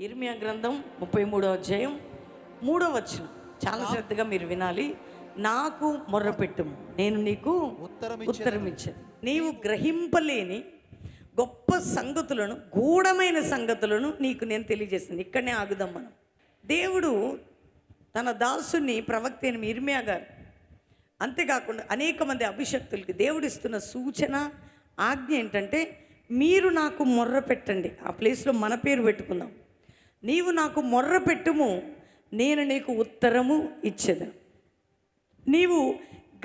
ఇర్మియా గ్రంథం ముప్పై మూడో అధ్యాయం మూడో వచనం. చాలా శ్రద్ధగా మీరు వినాలి. నాకు మొర్రపెట్టుము. నేను నీకు ఉత్తరం ఉత్తరం ఇచ్చేది నీవు గ్రహింపలేని గొప్ప సంగతులను గూఢమైన సంగతులను నీకు నేను తెలియజేసింది ఇక్కడనే ఆగుదాం మనం. దేవుడు తన దాసుని ప్రవక్త అయిన ఇర్మియా గారు అంతేకాకుండా అనేక మంది అభిషక్తులకి దేవుడు ఇస్తున్న సూచన ఆజ్ఞ ఏంటంటే మీరు నాకు మొర్ర పెట్టండి ఆ ప్లేస్లో మన పేరు పెట్టుకుందాం. నీవు నాకు మొర్ర పెట్టుము నేను నీకు ఉత్తరము ఇచ్చేదను. నీవు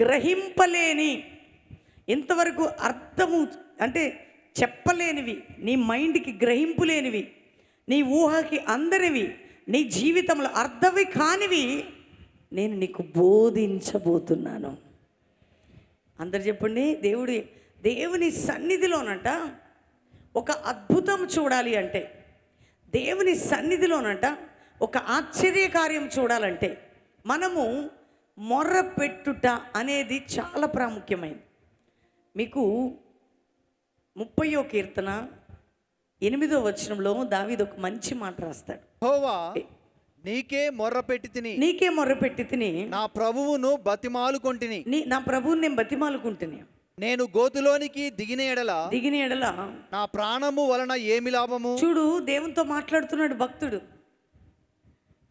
గ్రహింపలేని ఇంతవరకు అర్థము అంటే చెప్పలేనివి నీ మైండ్కి గ్రహింపు లేనివి నీ ఊహకి అందరివి నీ జీవితంలో అర్థవి కానివి నేను నీకు బోధించబోతున్నాను. అందరు చెప్పండి దేవుడి దేవుని సన్నిధిలోనట ఒక అద్భుతం చూడాలి అంటే దేవుని సన్నిధిలోనట ఒక ఆశ్చర్యకార్యం చూడాలంటే మనము మొర్ర పెట్టుట అనేది చాలా ప్రాముఖ్యమైనది మీకు ముప్పయో కీర్తన ఎనిమిదో వచనంలో దావీదు ఒక మంచి మాట రాస్తాడు. నీకే మొర్ర పెట్టి తిని. నీకే మొర్ర పెట్టి తిని. నా ప్రభువును బతిమాలుకొంటిని. నీ నా ప్రభువుని నేను బతిమాలుకుంటున్నా నేను గోతులోనికి దిగిన ఎడల దిగిన ఎడల నా ప్రాణము వలన ఏమి లాభము? చూడు దేవునితో మాట్లాడుతున్నాడు భక్తుడు.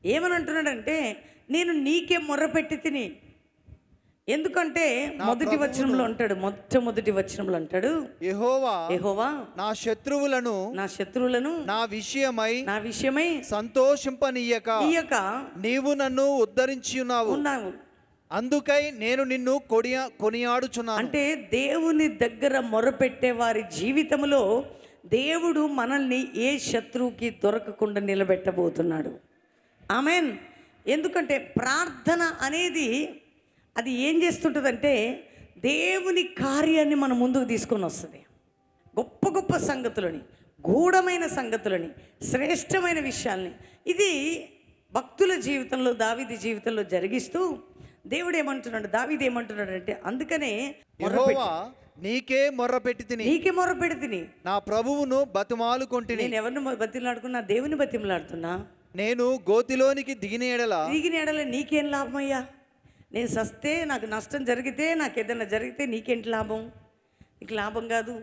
ఏమని అంటున్నాడంటే నేను నీకే మొర్ర పెట్టి తిని. ఎందుకంటే మొదటి వచనంలో అంటాడు మొట్టమొదటి వచనంలో అంటాడు యెహోవా ఏహోవా నా శత్రువులను నా శత్రువులను నా విషయమై నా విషయమై సంతోషింపనీయక. ఈయక నీవు నన్ను ఉద్ధరించి ఉన్నావు. ఉన్నావు. అందుకై నేను నిన్ను కొడియా కొనియాడుచున్నాను. అంటే దేవుని దగ్గర మొరపెట్టే వారి జీవితంలో దేవుడు మనల్ని ఏ శత్రువుకి దొరకకుండా నిలబెట్టబోతున్నాడు. ఆమెన్. ఎందుకంటే ప్రార్థన అనేది అది ఏం చేస్తుంటుందంటే దేవుని కార్యాన్ని మన ముందుకు తీసుకొని వస్తుంది. గొప్ప గొప్ప సంగతులని గూఢమైన సంగతులని శ్రేష్టమైన విషయాల్ని. ఇది భక్తుల జీవితంలో దావిది జీవితంలో జరిగిస్తూ దేవుడు ఏమంటున్నాడు దావిది ఏమంటున్నాడు అంటే అందుకనే నీకే మొర్ర పెట్టి తిని. నీకే మొర్ర పెడితిని నా ప్రభువును బతిమాలుకొంటిని నేను ఎవరిని బతిమలాడుకున్నా దేవుని బతిమలాడుతున్నా? నేను గోతిలోనికి దిగిన ఎడల. తిరిగిన ఎడల నీకేం లాభం అయ్యా నేను సస్తే నాకు నష్టం జరిగితే నాకు ఏదైనా జరిగితే నీకేంటి లాభం? నీకు లాభం కాదు.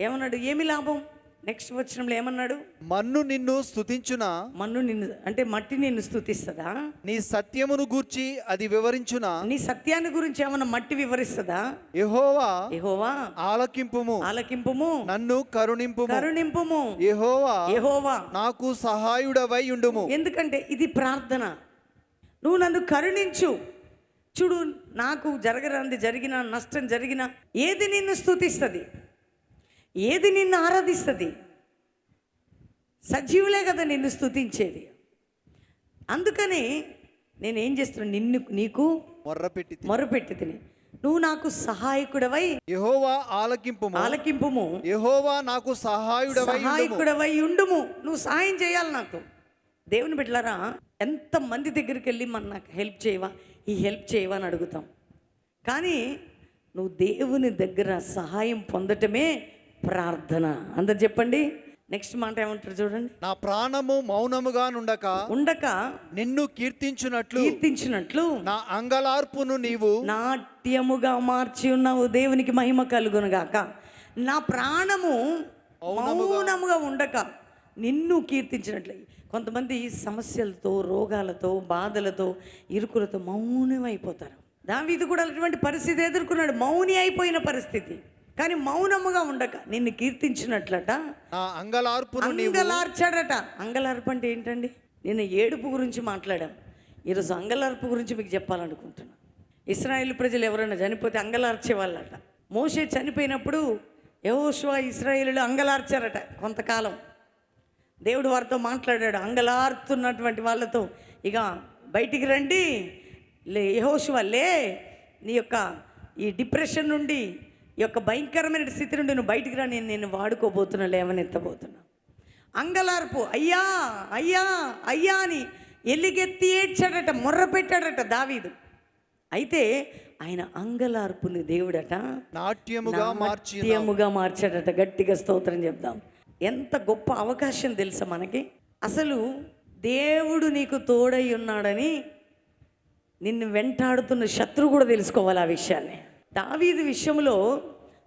ఏమన్నాడు? ఏమి లాభం? నెక్స్ట్ వచ్చినంలో ఏమన్నాడు? మన్ను నిన్ను స్తుతించునా? మన్ను నిన్ను అంటే మట్టి నిన్ను స్థుతిస్తుందా నీ సత్యమును గూర్చి అది వివరించునా? నీ సత్యాన్ని గురించి ఏమన్నా మట్టి వివరిస్తుందా? యెహోవా యెహోవా ఆలకింపుము. ఆలకింపుము. నన్ను కరుణింపుము. కరుణింపుము. యెహోవా యెహోవా నాకు సహాయుడవై ఉండుము. ఎందుకంటే ఇది ప్రార్థన. నువ్వు నన్ను కరుణించు. చూడు నాకు జరగరాంది జరిగిన నష్టం జరిగిన ఏది నిన్ను స్థుతిస్తుంది ఏది నిన్ను ఆరాధిస్తుంది? సజీవులే కదా నిన్ను స్థుతించేది అందుకని నేను చేస్తున్నాను నిన్ను నీకు మొర్ర పెట్టి మొరపెట్టి తిని. నువ్వు నాకు సహాయకుడవై యెహోవా ఆలకింపుము. ఆలకింపుము. యెహోవా నాకు సహాయుడవై సహాయకుడవై ఉండుము. నువ్వు సహాయం చేయాలి నాకు. దేవుని బిడ్డలారా ఎంత మంది దగ్గరికి వెళ్ళి మన నాకు హెల్ప్ చేయవా? ఈ హెల్ప్ చేయవా అని అడుగుతాం. కానీ నువ్వు దేవుని దగ్గర సహాయం పొందటమే ప్రార్థన. అందరు చెప్పండి. నెక్స్ట్ మాట ఏమంటారు చూడండి. నా ప్రాణము మౌనముగా నుండక ఉండక నిన్ను కీర్తించున్నట్లు కీర్తించినట్లు. నా అంగలార్పును నీవు నాట్యముగా మార్చి ఉన్నావు. దేవునికి మహిమ కలుగునుగాక. నా ప్రాణము మౌనముగా ఉండక నిన్ను కీర్తించినట్లే. కొంతమంది సమస్యలతో రోగాలతో బాధలతో ఇరుకులతో మౌనమైపోతారు. దావీదు కూడా అటువంటి పరిస్థితి ఎదుర్కొన్నాడు. మౌని అయిపోయిన పరిస్థితి. కానీ మౌనముగా ఉండక. నిన్ను కీర్తించినట్లట. నీవు. అంగలార్చాడట. అంగలార్పు అంటే ఏంటండి? నేను ఏడుపు గురించి మాట్లాడాను ఈరోజు అంగలార్పు గురించి మీకు చెప్పాలనుకుంటున్నా. ఇస్రాయేల్ ప్రజలు ఎవరైనా చనిపోతే అంగలార్చే వాళ్ళట. మోషే చనిపోయినప్పుడు యెహోషువ ఇస్రాయేలు అంగలార్చారట కొంతకాలం. దేవుడు వారితో మాట్లాడాడు. అంగలార్తున్నటువంటి వాళ్ళతో ఇక బయటికి రండి. లే యెహోషువ లే. నీ యొక్క ఈ డిప్రెషన్ నుండి యొక్క భయంకరమైన స్థితి నుండి నువ్వు బయటికి రా నేను నేను వాడుకోబోతున్నా లేవని ఎత్తబోతున్నా అంగలార్పు అయ్యా అయ్యా అయ్యా అని ఎల్లిగెత్తి ఏడ్చాడట మొర్ర పెట్టాడట దావీదు. అయితే ఆయన అంగలార్పుని దేవుడట నాట్యముగా నాట్యముగా మార్చాడట గట్టిగా స్తోత్రం చెప్దాం. ఎంత గొప్ప అవకాశం తెలుసా మనకి? అసలు దేవుడు నీకు తోడై ఉన్నాడని నిన్ను వెంటాడుతున్న శత్రువు కూడా తెలుసుకోవాలి ఆ విషయాన్ని. దావీదు విషయంలో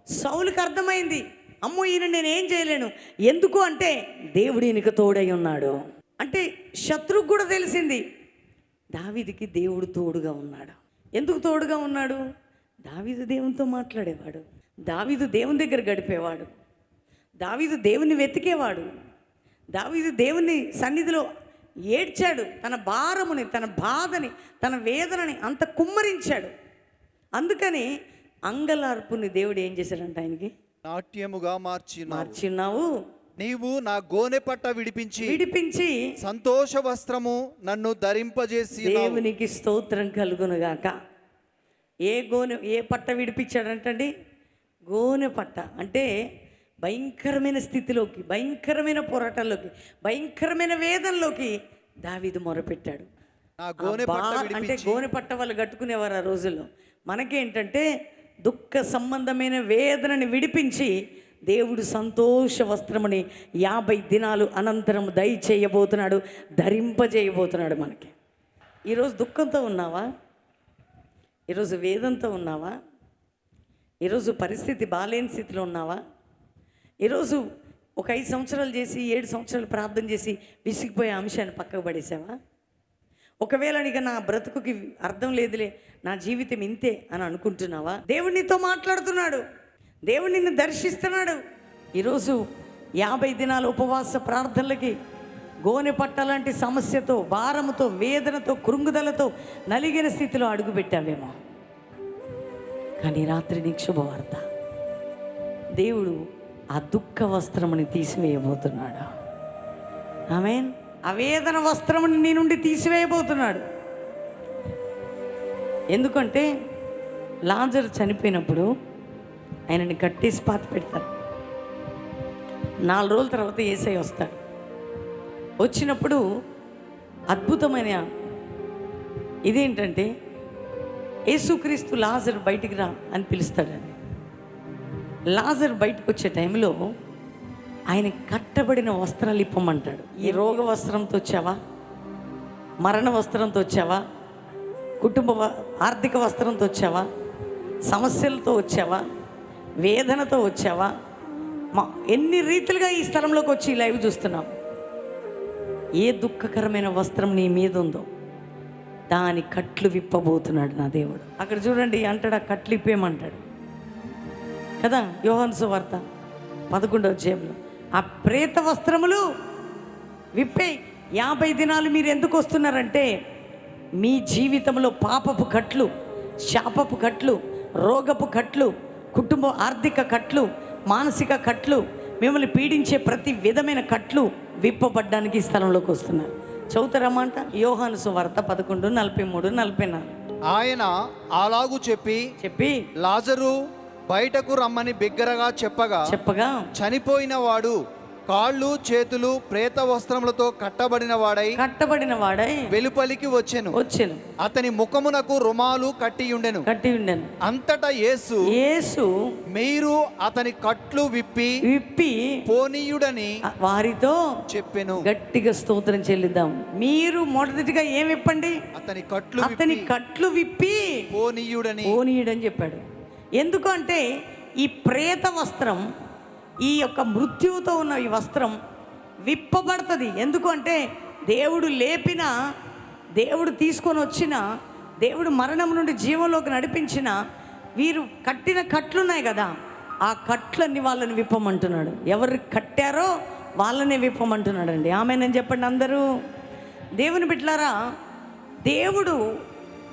సౌలుకి అర్థమైంది అమ్మో ఈయన నేనేం చేయలేను. ఎందుకు అంటే దేవుడు ఈయనకు తోడై ఉన్నాడు. అంటే శత్రుకు కూడా తెలిసింది దావీదికి దేవుడు తోడుగా ఉన్నాడు. ఎందుకు తోడుగా ఉన్నాడు? దావీదు దేవునితో మాట్లాడేవాడు దావీదు దేవుని దగ్గర గడిపేవాడు దావీదు దేవుని వెతికేవాడు దావీదు దేవుని సన్నిధిలో ఏడ్చాడు తన భారముని తన బాధని తన వేదనని అంత కుమ్మరించాడు. అందుకని అంగలార్పుని దేవుడు ఏం చేశాడంట ఆయనకి? నాట్యముగా మార్చిన మార్చిన్నావు నీవు నా గోనె పట్ట విడిపించి విడిపించి సంతోష వస్త్రము నన్ను ధరింపజేసి దేవునికి స్తోత్రం కలుగునుగాక. ఏ గోనె ఏ పట్ట విడిపించాడంటండి? గోనె పట్ట. అంటే భయంకరమైన స్థితిలోకి భయంకరమైన పోరాటాల్లోకి భయంకరమైన వేదనలోకి దావీదు మొరపెట్టాడు. అంటే గోనె పట్ట వాళ్ళు కట్టుకునేవారు ఆ రోజుల్లో. మనకేంటంటే దుఃఖ సంబంధమైన వేదనని విడిపించి దేవుడు సంతోష వస్త్రముని యాభై దినాలు అనంతరం దయచేయబోతున్నాడు ధరింపజేయబోతున్నాడు మనకి. ఈరోజు దుఃఖంతో ఉన్నావా? ఈరోజు వేదంతో ఉన్నావా? ఈరోజు పరిస్థితి బాలేని స్థితిలో ఉన్నావా? ఈరోజు ఒక ఐదు సంవత్సరాలు చేసి ఏడు సంవత్సరాలు ప్రార్థన చేసి విసిగిపోయే అంశాన్ని పక్కకు పడేసావా? ఒకవేళ ఇక నా బ్రతుకుకి అర్థం లేదులే నా జీవితం ఇంతే అని అనుకుంటున్నావా? దేవుడు నీతో మాట్లాడుతున్నాడు. దేవుడు నిన్ను దర్శిస్తున్నాడు. ఈరోజు యాభై దినాల ఉపవాస ప్రార్థనలకి గోనె పట్టలాంటి సమస్యతో భారముతో వేదనతో కృంగుదలతో నలిగిన స్థితిలో అడుగుపెట్టావేమో. కానీ రాత్రి నీకు శుభవార్త. దేవుడు ఆ దుఃఖ వస్త్రముని తీసివేయబోతున్నాడు. ఆమెన్. అవేదన వస్త్రముని నీ నుండి తీసివేయబోతున్నాడు. ఎందుకంటే లాజర్ చనిపోయినప్పుడు ఆయనని కట్టేసి పాత పెడతారు. నాలుగు రోజుల తర్వాత ఏసై వస్తాడు. వచ్చినప్పుడు అద్భుతమైన ఇదేంటంటే యేసుక్రీస్తు లాజర్ బయటికి రా అని పిలుస్తాడండి. లాజర్ బయటకు వచ్చే టైంలో ఆయన కట్టబడిన వస్త్రాలు ఇప్పమంటాడు. ఈ రోగ వస్త్రంతో వచ్చావా? మరణ వస్త్రంతో వచ్చావా? కుటుంబ ఆర్థిక వస్త్రంతో వచ్చావా? సమస్యలతో వచ్చావా? వేదనతో వచ్చావా? మా ఎన్ని రీతిలుగా ఈ స్థలంలోకి వచ్చి ఈ లైవ్ చూస్తున్నాం. ఏ దుఃఖకరమైన వస్త్రం నీ మీద ఉందో దాని కట్లు విప్పబోతున్నాడు నా దేవుడు. అక్కడ చూడండి అంటాడు ఆ కట్లు ఇప్పేయమంటాడు కదా యోహన్సు వార్త పదకొండవ జేబులో ఆ ప్రేత వస్త్రములు విప్పే యాభై దినాలు మీరు ఎందుకు వస్తున్నారంటే మీ జీవితంలో పాపపు కట్లు శాపపు కట్లు రోగపు కట్లు కుటుంబ ఆర్థిక కట్లు మానసిక కట్లు మిమ్మల్ని పీడించే ప్రతి విధమైన కట్లు విప్పబడ్డానికి ఈ స్థలంలోకి వస్తున్నారు. చదువుతారమ్మంట యోహాను సువార్త పదకొండు నలభై మూడు నలభై నాలుగు. ఆయన అలాగు చెప్పి చెప్పి లాజరు బయటకు రమ్మని బిగ్గరగా చెప్పగా చెప్పగా చనిపోయిన వాడు కాళ్ళు చేతులు ప్రేత వస్త్రములతో కట్టబడిన వాడై కట్టబడిన వాడై వెలుపలికి వచ్చెను. వచ్చాను. అతని ముఖమునకు రుమాలు కట్టియుండెను కట్టి ఉండను. అంతటా యేసు యేసు మీరు అతని కట్లు విప్పి విప్పి పోనీయుడని వారితో చెప్పెను. గట్టిగా స్తోత్రం చెల్లిద్దాం. మీరు మొదటిగా ఏం విప్పండి? అతని కట్లు అతని కట్లు విప్పి పోనీయుడని పోనీయుడని చెప్పాడు. ఎందుకంటే ఈ ప్రేత వస్త్రం ఈ యొక్క మృత్యువుతో ఉన్న ఈ వస్త్రం విప్పబడుతుంది. ఎందుకంటే దేవుడు లేపిన దేవుడు తీసుకొని వచ్చిన దేవుడు మరణం నుండి జీవంలోకి నడిపించిన వీరు కట్టిన కట్లున్నాయి కదా ఆ కట్లన్నీ వాళ్ళని విప్పమంటున్నాడు. ఎవరు కట్టారో వాళ్ళనే విప్పమంటున్నాడండి. ఆమె నేను చెప్పండి అందరూ. దేవుని బిట్లారా దేవుడు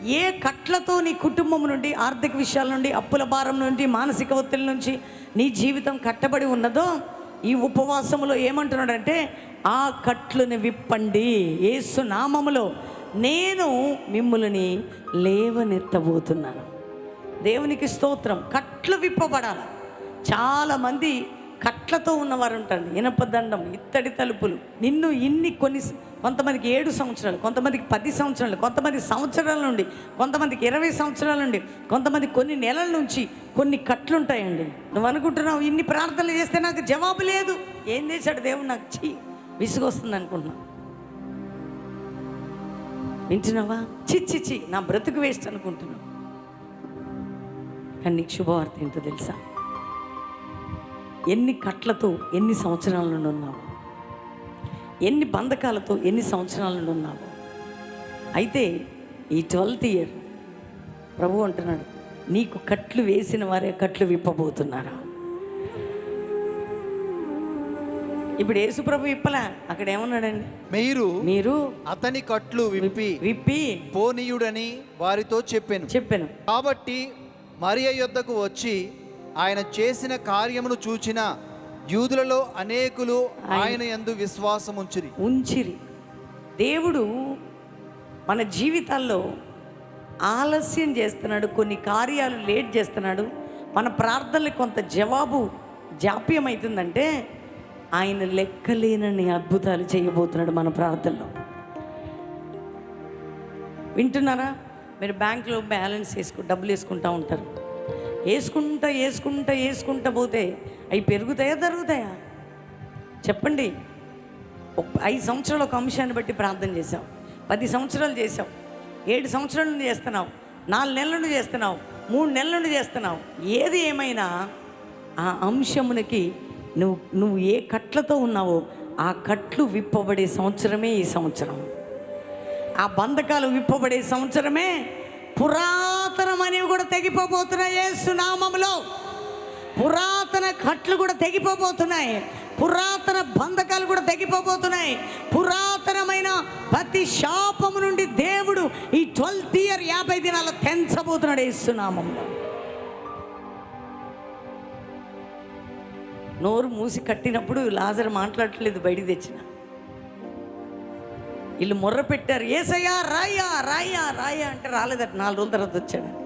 ఏ కట్లతో నీ కుటుంబం నుండి ఆర్థిక విషయాల నుండి అప్పుల భారం నుండి మానసిక ఒత్తిడి నుంచి నీ జీవితం కట్టబడి ఉన్నదో ఈ ఉపవాసములో ఏమంటున్నాడంటే ఆ కట్లుని విప్పండి. ఏసు నామములో నేను మిమ్ములని లేవనెత్తబోతున్నాను. దేవునికి స్తోత్రం. కట్లు విప్పబడాలి. చాలామంది కట్లతో ఉన్నవారు ఉంటారు ఇనపదండం ఇత్తడి తలుపులు. నిన్ను ఇన్ని కొన్ని కొంతమందికి ఏడు సంవత్సరాలు కొంతమందికి పది సంవత్సరాలు కొంతమంది సంవత్సరాల నుండి కొంతమందికి ఇరవై సంవత్సరాల నుండి కొంతమంది కొన్ని నెలల నుంచి కొన్ని కట్లు ఉంటాయండి నువ్వు అనుకుంటున్నావు ఇన్ని ప్రార్థనలు చేస్తే నాకు జవాబు లేదు. ఏం చేశాడు దేవుడు నాకు? చీ విసుగొస్తుంది అనుకుంటున్నావు వింటున్నావా? చిచ్చిచి నా బ్రతుకు వేస్ట్ అనుకుంటున్నావు కానీ నీకు శుభవార్త ఏంటో తెలుసా? ఎన్ని కట్లతో ఎన్ని సంవత్సరాల నుండి ఉన్నావు? ఎన్ని బంధకాలతో ఎన్ని సంవత్సరాల నుండి ఉన్నావు? అయితే ఈ ట్వెల్త్ ఇయర్ ప్రభు అంటున్నాడు నీకు కట్లు వేసిన వారే కట్లు విప్పబోతున్నారా? ఇప్పుడు యేసు ప్రభు విప్పలా? అక్కడ ఏమన్నాడండి? మీరు మీరు అతని కట్లు విప్పి విప్పి పోనీయుడని వారితో చెప్పాను. చెప్పాను. కాబట్టి మరియ యొద్దకు వచ్చి ఆయన చేసిన కార్యమును చూచిన యూదులలో అనేకులు ఆయన యందు విశ్వాసం ఉంచిరి. ఉంచిరి. దేవుడు మన జీవితాల్లో ఆలస్యం చేస్తున్నాడు కొన్ని కార్యాలు లేట్ చేస్తున్నాడు. మన ప్రార్థనలకు కొంత జవాబు జాప్యం అవుతుందంటే ఆయన లెక్కలేనని అద్భుతాలు చేయబోతున్నాడు మన ప్రార్థనలో. వింటున్నారా? మీరు బ్యాంకులో బ్యాలెన్స్ వేసుకు డబ్బులు వేసుకుంటా ఉంటారు. వేసుకుంటా వేసుకుంటా వేసుకుంటా పోతే అవి పెరుగుతాయా తరుగుతాయా? చెప్పండి. ఐదు సంవత్సరాలు ఒక అంశాన్ని బట్టి ప్రార్థన చేసావు పది సంవత్సరాలు చేసావు ఏడు సంవత్సరాల నుండి చేస్తున్నావు. నాలుగు నెలల నుండి చేస్తున్నావు. మూడు నెలల నుండి చేస్తున్నావు. ఏది ఏమైనా ఆ అంశమునకి నువ్వు నువ్వు ఏ కట్లతో ఉన్నావో ఆ కట్లు విప్పబడే సంవత్సరమే ఈ సంవత్సరం. ఆ బంధకాలు విప్పబడే సంవత్సరమే పురాతనం కూడా తెగిపోబోతున్నాయి ఏసునామంలో పురాతన కట్లు కూడా తెగిపోబోతున్నాయి. పురాతన బంధకాలు కూడా తెగిపోబోతున్నాయి. పురాతనమైన ప్రతి శాపము నుండి దేవుడు ఈ ట్వెల్త్ ఇయర్ యాభై దినాలు తెంచబోతున్నాడు యేసునామంలో నోరు మూసి కట్టినప్పుడు లాజర్ మాట్లాడట్లేదు బయటికి తెచ్చిన. వీళ్ళు మొర్ర పెట్టారు. ఏసయ్యా రాయా రాయా రాయా అంటే రాలేదట. నాలుగు రోజుల తర్వాత వచ్చాడు.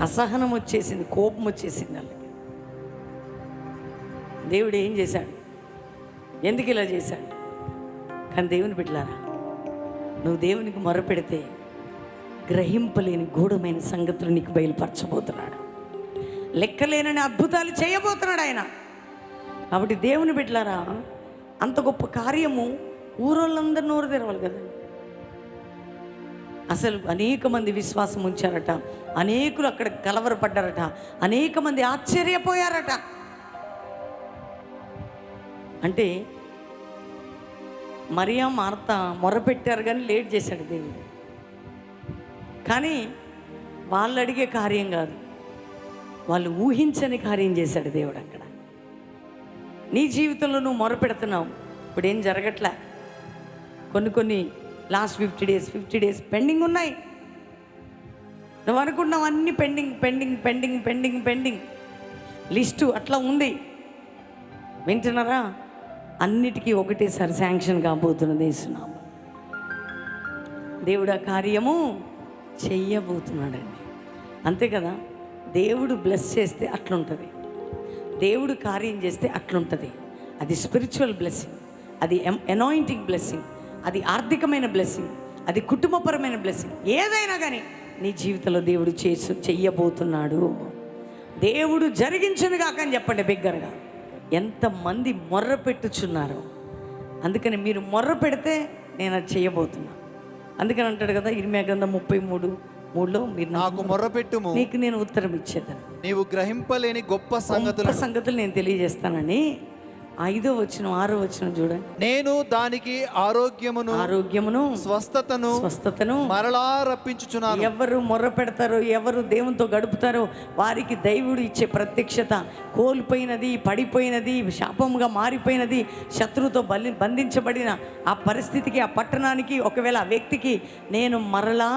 అసహనం వచ్చేసింది కోపం వచ్చేసింది వాళ్ళకి. దేవుడు ఏం చేశాడు? ఎందుకు ఇలా చేశాడు? కానీ దేవుని బిడ్డలారా నువ్వు దేవునికి మొరపెడితే గ్రహింపలేని గూఢమైన సంగతులు నీకు బయలుపరచబోతున్నాడు. లెక్కలేనని అద్భుతాలు చేయబోతున్నాడు ఆయన. కాబట్టి దేవుని బిడ్డలారా అంత గొప్ప కార్యము ఊరోళ్ళందరూ నోరు తెరవాలి కదండి. అసలు అనేక మంది విశ్వాసం ఉంచారట అనేకులు అక్కడ కలవరపడ్డారట అనేక మంది ఆశ్చర్యపోయారట. అంటే మరియా మార్త మొరపెట్టారు కానీ లేట్ చేశాడు దేవుడు. కానీ వాళ్ళు అడిగే కార్యం కాదు వాళ్ళు ఊహించని కార్యం చేశాడు దేవుడు అక్కడ. నీ జీవితంలో నువ్వు మొరపెడుతున్నావు ఇప్పుడు ఏం జరగట్లే. కొన్ని కొన్ని last fifty days fifty days pending ఉన్నాయి. నువ్వు అనుకున్నావు అన్ని pending pending pending pending pending list అట్లా ఉంది. వింటున్నారా? అన్నిటికీ ఒకటేసారి శాంక్షన్ కాబోతున్నది వేస్తున్నాము దేవుడు ఆ కార్యము చెయ్యబోతున్నాడండి అంతే కదా? దేవుడు బ్లెస్ చేస్తే అట్లుంటుంది. దేవుడు కార్యం చేస్తే అట్లుంటుంది. అది స్పిరిచువల్ బ్లెస్సింగ్ అది ఎనాయింటింగ్ బ్లెస్సింగ్ అది ఆర్థికమైన బ్లెస్సింగ్ అది కుటుంబపరమైన బ్లెస్సింగ్ ఏదైనా కానీ నీ జీవితంలో దేవుడు చేసు చెయ్యబోతున్నాడు. దేవుడు జరిగించను కాక అని చెప్పండి బిగ్గరగా. ఎంతమంది మొర్ర పెట్టుచున్నారో. అందుకని మీరు మొర్ర పెడితే నేను అది చేయబోతున్నా అందుకని అంటాడు కదా ఇరిమే గ్రంథం ముప్పై మూడు మూడులో మీరు నాకు మొర్రపెట్టుము నీకు నేను ఉత్తరం ఇచ్చేదాను. నీవు గ్రహింపలేని గొప్ప సంగతులు సంగతులు నేను తెలియజేస్తానని ఐదో వచ్చిన ఆరో వచ్చిన చూడండి. నేను దానికి ఆరోగ్యమును ఆరోగ్యమును స్వస్థతను స్వస్థతను మరలా రప్పించుచున్నాను. ఎవరు మొర్ర పెడతారో ఎవరు దేవునితో గడుపుతారో వారికి దైవుడు ఇచ్చే ప్రత్యక్షత కోల్పోయినది పడిపోయినది శాపముగా మారిపోయినది శత్రువుతో బలి బంధించబడిన ఆ పరిస్థితికి ఆ పట్టణానికి ఒకవేళ ఆ వ్యక్తికి నేను మరలా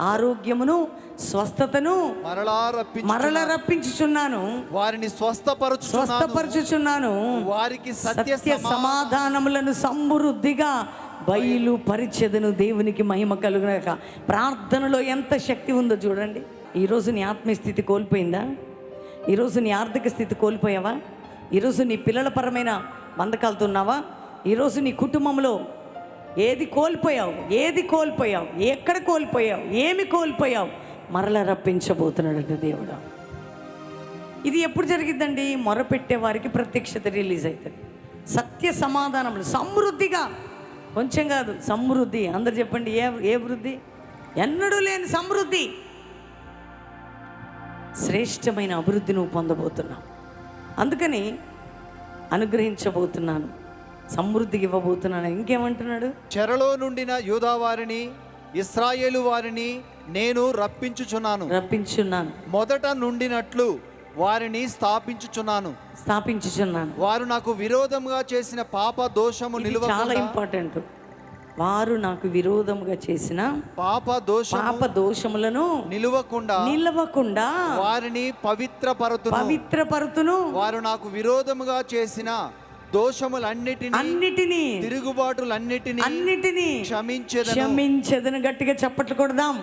ఆరోగ్యమును స్వస్థతను మరలా రప్పించు మరల రప్పించుచున్నాను. వారిని స్వస్థపరచుచున్నాను. స్వస్థపరచుచున్నాను. వారికి సత్య సమాధానములను సమృద్ధిగా బయలు పరిచెదను దేవునికి మహిమ కలుగునక ప్రార్థనలో ఎంత శక్తి ఉందో చూడండి. ఈరోజు నీ ఆత్మీయ స్థితి కోల్పోయిందా? ఈరోజు నీ ఆర్థిక స్థితి కోల్పోయావా? ఈరోజు నీ పిల్లల పరమైన బంధకాలతో ఉన్నావా? ఈరోజు నీ కుటుంబంలో ఏది కోల్పోయావు? ఏది కోల్పోయావు? ఎక్కడ కోల్పోయావు? ఏమి కోల్పోయావు? మరల రప్పించబోతున్నాడు దేవుడు. ఇది ఎప్పుడు జరిగిద్దండి? మొరపెట్టే వారికి ప్రత్యక్షత రిలీజ్ అవుతుంది. సత్య సమాధానములు సమృద్ధిగా. కొంచెం కాదు సమృద్ధి. అందరు చెప్పండి ఏ ఏ వృద్ధి? ఎన్నడూ లేని సమృద్ధి. శ్రేష్టమైన అభివృద్ధి నువ్వు పొందబోతున్నావు. అందుకని అనుగ్రహించబోతున్నాను. సమృద్ధికి ఇవ్వబోతున్నాను. ఇంకేమంటున్నాడు? చెరలో నుండిన యూదా వారిని ఇస్రాయేలు వారిని నేను రప్పించుచున్నాను. రప్పించున్నాను. మొదట నుండినట్లు వారిని స్థాపించుచున్నాను. స్థాపించుచున్నాను. వారు నాకు విరోధముగా చేసిన పాప దోషము ఇది చాలా నిలువ ఇంపార్టెంట్. వారు నాకు విరోధముగా చేసిన పాప దోషము పాప దోషములను నిలువకుండా నిలవకుండా వారిని పవిత్రపరతును. పవిత్రపరుతును వారు నాకు విరోధముగా చేసిన దోషములన్నిటినీ అన్నిటినీ తిరుగుబాటులన్నిటినీ అన్నిటినీ క్షమించెదను. క్షమించదని. గట్టిగా చప్పట్లు కొడదాం.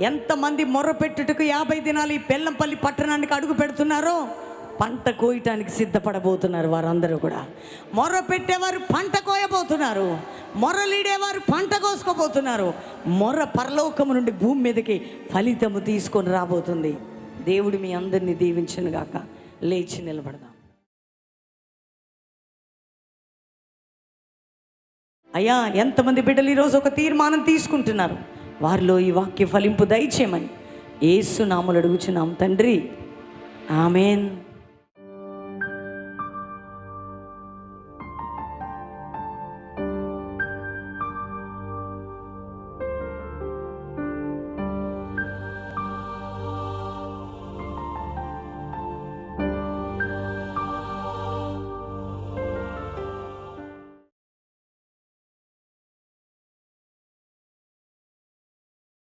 ఎంతమంది మొర్ర పెట్టుటకు యాభై దినాలు ఈ బెల్లంపల్లి పట్టణానికి అడుగు పెడుతున్నారో పంట కోయటానికి సిద్ధపడబోతున్నారు వారందరూ కూడా. మొర్ర పెట్టేవారు పంట కోయబోతున్నారు. మొర్రలీడేవారు పంట కోసుకోబోతున్నారు. మొర్ర పరలోకము నుండి భూమి మీదకి ఫలితము తీసుకొని రాబోతుంది. దేవుడు మీ అందరినీ దీవించను గాక లేచి నిలబడదాం. అయ్యా ఎంతమంది బిడ్డలు ఈరోజు ఒక తీర్మానం తీసుకుంటున్నారు? వారిలో ఈ వాక్య ఫలింపు దయచేయమని. ఏసు అడుగుచున్నాం తండ్రి. ఆమెన్.